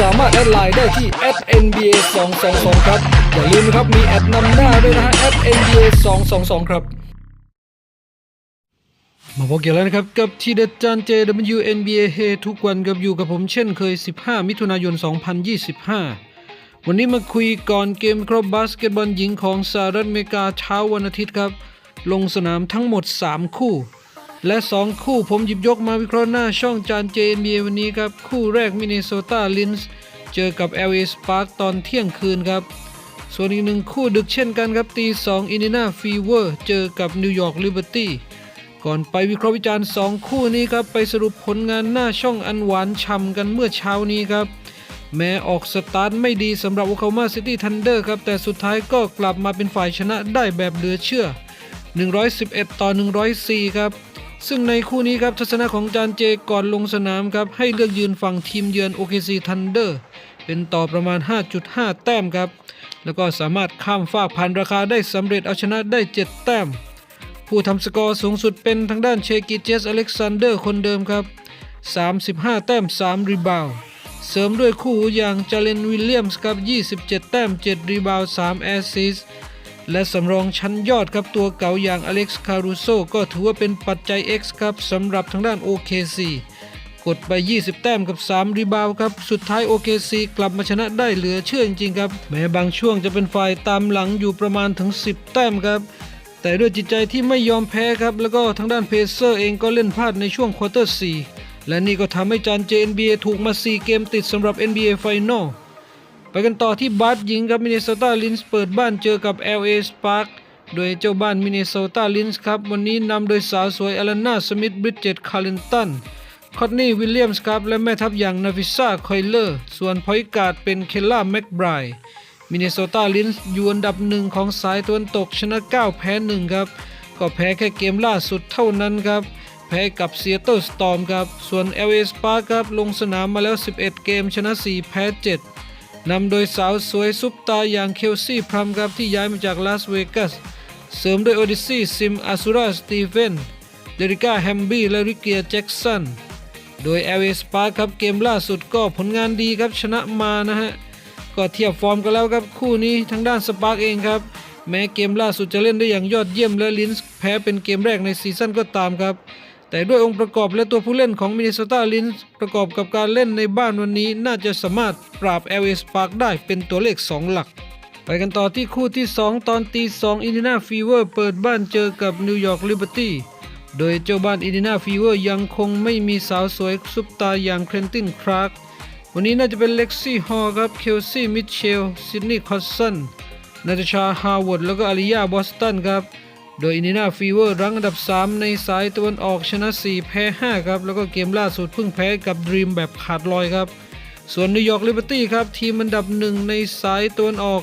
สามารถแอดไลน์ได้ที่ @NBA 222ครับ อย่าลืมนะครับมีแอดนำหน้าด้วยนะฮะ @NBA 222ครับ มาพบกันแล้วนะครับ กับทีเด็ดจานเจ WNBA เฮทุกวันกับอยู่กับผมเช่นเคย 15 มิถุนายน 2025 วันนี้มาคุยก่อนเกมครบบาสเกตบอลหญิงของสหรัฐอเมริกาเช้าวันอาทิตย์ครับ ลงสนามทั้งหมด 3 คู่ และ 2 คู่ผมหยิบยกมาวิเคราะห์หน้าช่องจานเจ NBA วันนี้ครับ คู่แรกมิน n โซตาลินส์เจอกับ LA Spark ตอนเที่ยงคืนครับ ส่วนอีกหนึ่งคู่ดึกเช่นกันครับตี2อินเดียนาฟีเวอร์เจอกับนิวยอร์กลิเบอร์ตี้ก่อนไปวิเคราะห์วิจารณ์ 2 คู่นี้ครับ ไปสรุปผลงานหน้าช่องอันหวานฉ่ำกันเมื่อเช้านี้ครับแม้ออกสตาร์ทไม่ดีสำหรับโอคามาซิตี้ทันเดอร์ครับ แต่สุดท้ายก็กลับมาเป็นฝ่ายชนะได้แบบเหลือเชื่อ 111 ต่อ 104 ครับ ซึ่งในคู่นี้ครับทัศนะของจานเจก่อนลงสนามครับให้เลือกยืนฝั่งทีมเยือน OKC Thunder เป็นต่อประมาณ 5.5 แต้มครับ แล้วก็สามารถข้ามฟากผ่านราคาได้สำเร็จเอาชนะได้ 7 แต้ม ผู้ทำสกอร์สูงสุดเป็นทางด้านเชกิเจสอเล็กซานเดอร์คนเดิมครับ 35 แต้ม 3 รีบาวเสริมด้วยคู่อย่างจาเลนวิลเลียมส์ครับ 27 แต้ม 7 รีบาว3แอสซิสต์ และสำรองชั้นยอดครับตัวเก่าอย่างอเล็กซ์คารูโซก็ถือว่าเป็นปัจจัย X ครับสำหรับทางด้าน OKC กดไป 20 แต้มกับ 3 รีบาวครับ สุดท้าย OKC กลับมาชนะได้เหลือเชื่อจริงๆครับ แม้บางช่วงจะเป็นฝ่ายตามหลังอยู่ประมาณถึง 10 แต้มครับ แต่ด้วยจิตใจที่ไม่ยอมแพ้ครับ แล้วก็ทางด้านเพเซอร์เองก็เล่นพลาดในช่วงควอเตอร์4และนี่ก็ทำให้จานเจ NBA ถูกมา 4 เกมติดสำหรับ NBA Final ไปกันต่อที่บาสหญิงครับมิน n โซตาลินส์เปิดบ้านเจอกับ LA Spark โดยเจ้าบ้านมิน n โซตาลินส์ครับ วันนี้นำโดยสาวสวยอลันนาสมิธบริดเจตคาร์ลินตันคอตนี่วิลเลียมส์ครับ และแม่ทัพอย่างนาฟิซ่าคอยเลอร์ ส่วนพอยการ์ดเป็นเคลล่าแม็กไบรมิน n โซตาลินส์อยู่อันดับหนึ่งของสายตะวันตกชนะ 9 แพ้1ครับ ก็แพ้แค่เกมล่าสุดเท่านั้นครับ แพ้กับเซีย t ต e สตอร์มครับ ส่วน LA Spark ครับลงสนามมาแล้ว 11 เกมชนะ 4 แพ้ 7 นำโดยสาวสวยซุปตาอย่างเคลซี่พรัมครับที่ย้ายมาจากลาสเวกัส เสริมด้วยโอดิซี่ซิมอาซูราสตีเฟนเดริก้าแฮมบี้และริเกียแจ็กสัน โดย LA Spark ครับเกมล่าสุดก็ผลงานดีครับชนะมานะฮะ ก็เทียบฟอร์มกันแล้วครับคู่นี้ทางด้านสปาร์กเองครับ แม้เกมล่าสุดจะเล่นได้อย่างยอดเยี่ยมและลินส์แพ้เป็นเกมแรกในซีซั่นก็ตามครับ แต่ด้วยองค์ประกอบและตัวผู้เล่นของมิน n โซตาลินส์ประกอบกับการเล่นในบ้านวันนี้น่าจะสามารถปราบ LA Spark ได้เป็นตัวเลข 2 หลัก ไปกันต่อที่คู่ที่ 2 ตอนตี2อินเดียนาฟีเวอร์เปิดบ้านเจอกับนิวยอร์กลิเบอร์ตี้โดยเจ้าบ้านอินเดียนาฟีเวอร์ยังคงไม่มีสาวสวยซุปตาอย่างเคลนตินคราร์กวันนี้น่าจะเป็นเล็กซี่ฮอลครับเคลซี่มิเชลซิดนีย์คอสซันนาตาชาฮาวเวิร์ดแล้วก็อาริยาบอสตันครับ โดยอินเดียนาฟีเวอร์รั้งอันดับ 3 ในสายตะวันออกชนะ 4 แพ้ 5 ครับ แล้วก็เกมล่าสุดเพิ่งแพ้กับดรีมแบบขาดลอยครับ ส่วนนิวยอร์กลิเบอร์ตี้ครับ ทีมอันดับหนึ่งในสายตะวันออก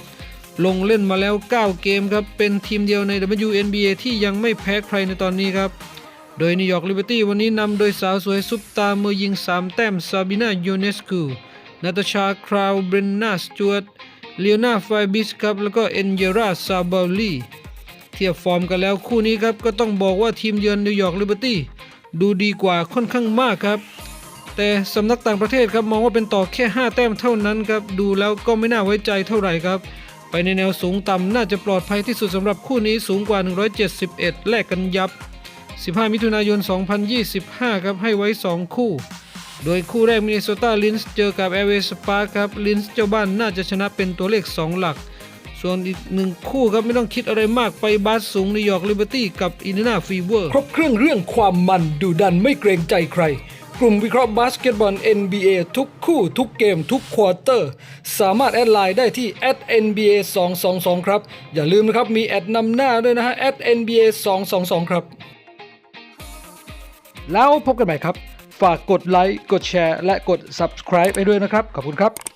ลงเล่นมาแล้ว 9 เกมครับ เป็นทีมเดียวใน WNBA ที่ยังไม่แพ้ใครในตอนนี้ครับ โดยนิวยอร์กลิเบอร์ตี้วันนี้นำโดยสาวสวยซุปตามือยิง 3 แต้มซาบินายูเนสคูนาตาชาคราวเบรนนาสจวตเลโอนาไฟบิสครับแล้วก็เอนเยราซาบาลี ทียบฟอร์มกันแล้วคู่นี้ครับก็ต้องบอกว่าทีมเยือนนิวยอร์กลิเบอร์ตี้ดูดีกว่าค่อนข้างมากครับ แต่สำนักต่างประเทศครับมองว่าเป็นต่อแค่ 5 แต้มเท่านั้นครับดูแล้วก็ไม่น่าไว้ใจเท่าไหร่ครับ ไปในแนวสูงต่ำน่าจะปลอดภัยที่สุดสำหรับคู่นี้สูงกว่า 171 แลกกันยับ 15 มิถุนายน 2025 ครับให้ไว้ 2 คู่ โดยคู่แรกมิน n โซตาลินส์เจอกับแอร์เวย์สปาร์ครับลินส์เจ้าบ้านน่าจะชนะเป็นตัวเลข 2 หลัก ส่วนอีกหนึ่งคู่ครับไม่ต้องคิดอะไรมากไปบาสสูงนิวยอร์กลิเบอร์ตี้กับอินเดียนาฟีเวอร์ ครบเครื่องเรื่องความมันดูดันไม่เกรงใจใคร กลุ่มวิเคราะห์บาสเกตบอล NBA ทุกคู่ ทุกเกม ทุกควอเตอร์ สามารถแอดไลน์ได้ที่ @NBA 222ครับ อย่าลืมนะครับ มีแอดนำหน้าด้วยนะฮะ @NBA 222ครับ แล้วพบกันใหม่ครับ ฝากกดไลค์กดแชร์ และกด subscribe ไปด้วยนะครับ ขอบคุณครับ